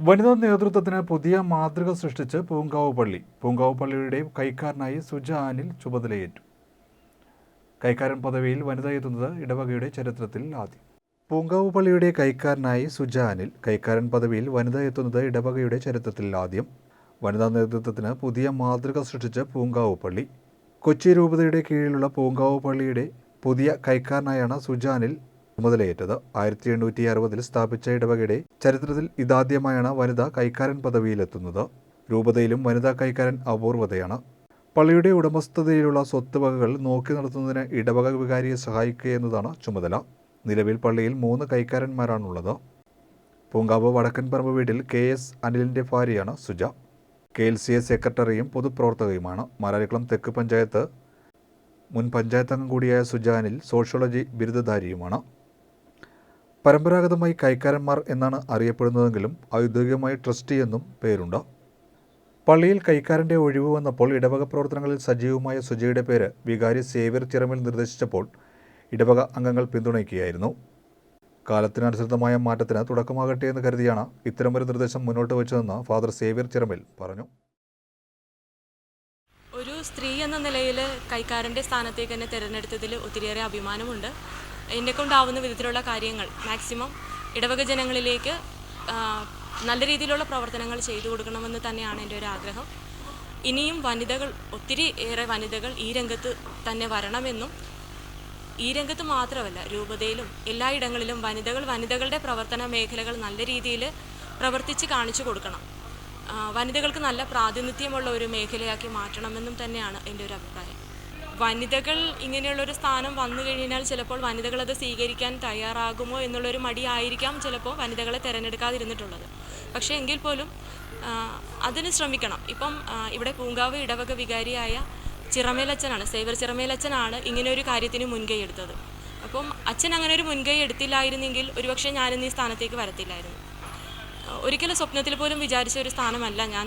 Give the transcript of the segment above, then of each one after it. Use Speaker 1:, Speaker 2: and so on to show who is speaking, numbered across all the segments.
Speaker 1: വനിതാ നേതൃത്വത്തിന് പുതിയ മാതൃക സൃഷ്ടിച്ച് പൂങ്കാവ് പള്ളി. പൂങ്കാവ് പള്ളിയുടെ കൈക്കാരനായി സുജ അനിൽ ചുമതലയേറ്റു. കൈക്കാരൻ പദവിയിൽ വനിത എത്തുന്നത് ഇടവകയുടെ ചരിത്രത്തിൽ ആദ്യം. പൂങ്കാവ് പള്ളിയുടെ കൈക്കാരനായി സുജ അനിൽ കൈക്കാരൻ പദവിയിൽ വനിത എത്തുന്നത് ഇടവകയുടെ ചരിത്രത്തിൽ ആദ്യം. വനിതാ നേതൃത്വത്തിന് പുതിയ മാതൃക സൃഷ്ടിച്ച് പൂങ്കാവ് പള്ളി. കൊച്ചി രൂപതയുടെ കീഴിലുള്ള പൂങ്കാവ് പള്ളിയുടെ പുതിയ കൈക്കാരനായാണ് സുജ അനിൽ ചുമതലയേറ്റത് ആയിരത്തി എണ്ണൂറ്റി അറുപതിൽ സ്ഥാപിച്ച ഇടവകയുടെ ചരിത്രത്തിൽ ഇതാദ്യമായാണ് വനിത കൈക്കാരൻ പദവിയിലെത്തുന്നത്. രൂപതയിലും വനിതാ കൈക്കാരൻ അപൂർവതയാണ്. പള്ളിയുടെ ഉടമസ്ഥതയിലുള്ള സ്വത്തുവകകൾ നോക്കി നടത്തുന്നതിന് ഇടവക വികാരിയെ സഹായിക്കുക എന്നതാണ് ചുമതല. നിലവിൽ പള്ളിയിൽ മൂന്ന് കൈക്കാരന്മാരാണുള്ളത്. പൂങ്കാവ് വടക്കൻ പറമ്പ് വീട്ടിൽ കെ എസ് അനിലിന്റെ ഭാര്യയാണ് Suja. K L C A സെക്രട്ടറിയും പൊതുപ്രവർത്തകയുമാണ്. മാരാരിക്കുളം തെക്ക് പഞ്ചായത്ത് മുൻ പഞ്ചായത്ത് അംഗം കൂടിയായ സുജാനിൽ സോഷ്യോളജി ബിരുദധാരിയുമാണ്. പരമ്പരാഗതമായി കൈക്കാരന്മാർ എന്നാണ് അറിയപ്പെടുന്നതെങ്കിലും ഔദ്യോഗികമായി ട്രസ്റ്റി എന്നും പേരുണ്ട്. പള്ളിയിൽ കൈക്കാരന്റെ ഒഴിവ് വന്നപ്പോൾ ഇടവക പ്രവർത്തനങ്ങളിൽ സജീവമായ സുജയുടെ പേര് വികാരി സേവ്യർ ചിറമിൽ നിർദ്ദേശിച്ചപ്പോൾ ഇടവക അംഗങ്ങൾ പിന്തുണയ്ക്കുകയായിരുന്നു. കാലത്തിനനുസൃതമായ മാറ്റത്തിന് തുടക്കമാകട്ടെ എന്ന് കരുതിയാണ് ഇത്തരമൊരു നിർദ്ദേശം മുന്നോട്ട് വെച്ചതെന്ന് ഫാദർ സേവ്യർ ചിറമിൽ പറഞ്ഞു.
Speaker 2: ഒരു സ്ത്രീ എന്ന നിലയിൽ കൈക്കാരന്റെ സ്ഥാനത്തേക്ക് തന്നെ തിരഞ്ഞെടുത്തതിൽ ഒത്തിരിയേറെ അഭിമാനമുണ്ട്. എന്നെ കൊണ്ടാവുന്ന വിധത്തിലുള്ള കാര്യങ്ങൾ മാക്സിമം ഇടവക ജനങ്ങളിലേക്ക് നല്ല രീതിയിലുള്ള പ്രവർത്തനങ്ങൾ ചെയ്തു കൊടുക്കണമെന്ന് തന്നെയാണ് എന്റെ ഒരു ആഗ്രഹം. ഇനിയും വനിതകൾ ഒത്തിരി ഏറെ വനിതകൾ ഈ രംഗത്ത് തന്നെ വരണമെന്നും ഈ രംഗത്ത് മാത്രമല്ല രൂപതയിലും എല്ലായിടങ്ങളിലും വനിതകൾ വനിതകളുടെ പ്രവർത്തന മേഖലകൾ നല്ല രീതിയിൽ പ്രവർത്തിച്ച് കാണിച്ചു കൊടുക്കണം. വനിതകൾക്ക് നല്ല പ്രാതിനിധ്യമുള്ള ഒരു മേഖലയാക്കി മാറ്റണമെന്നും തന്നെയാണ് എന്റെ ഒരു അഭിപ്രായം. വനിതകൾ ഇങ്ങനെയുള്ളൊരു സ്ഥാനം വന്നു കഴിഞ്ഞാൽ ചിലപ്പോൾ വനിതകൾ അത് സ്വീകരിക്കാൻ തയ്യാറാകുമോ എന്നുള്ളൊരു മടിയായിരിക്കാം ചിലപ്പോൾ വനിതകളെ തിരഞ്ഞെടുക്കാതിരുന്നിട്ടുള്ളത്. പക്ഷേ എങ്കിൽ പോലും അതിന് ശ്രമിക്കണം. ഇപ്പം ഇവിടെ പൂങ്കാവ് ഇടവക വികാരിയായ ചിറമേലച്ചനാണ് സേവർ ചിറമേലച്ചനാണ് ഇങ്ങനെ ഒരു കാര്യത്തിന് മുൻകൈ എടുത്തത്. അപ്പം അച്ഛൻ അങ്ങനെ ഒരു മുൻകൈ എടുത്തില്ലായിരുന്നെങ്കിൽ ഒരുപക്ഷെ ഞാനിന്ന് ഈ സ്ഥാനത്തേക്ക് വരത്തില്ലായിരുന്നു. ഒരിക്കലും സ്വപ്നത്തിൽ പോലും വിചാരിച്ച ഒരു സ്ഥാനമല്ല ഞാൻ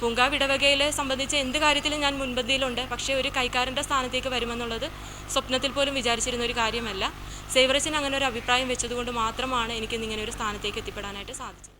Speaker 2: പൂങ്കാവ് ഇടവകയിലെ സംബന്ധിച്ച് എന്ത് കാര്യത്തിലും ഞാൻ മുൻപന്തിയിലുണ്ട്. പക്ഷേ ഒരു കൈക്കാരന്റെ സ്ഥാനത്തേക്ക് വരുമെന്നുള്ളത് സ്വപ്നത്തിൽ പോലും വിചാരിച്ചിരുന്ന ഒരു കാര്യമല്ല. സേവറച്ചൻ അങ്ങനെ ഒരു അഭിപ്രായം വെച്ചതുകൊണ്ട് മാത്രമാണ് എനിക്ക് ഇങ്ങനെ ഒരു സ്ഥാനത്തേക്ക് എത്തിപ്പെടാനായിട്ട് സാധിച്ചത്.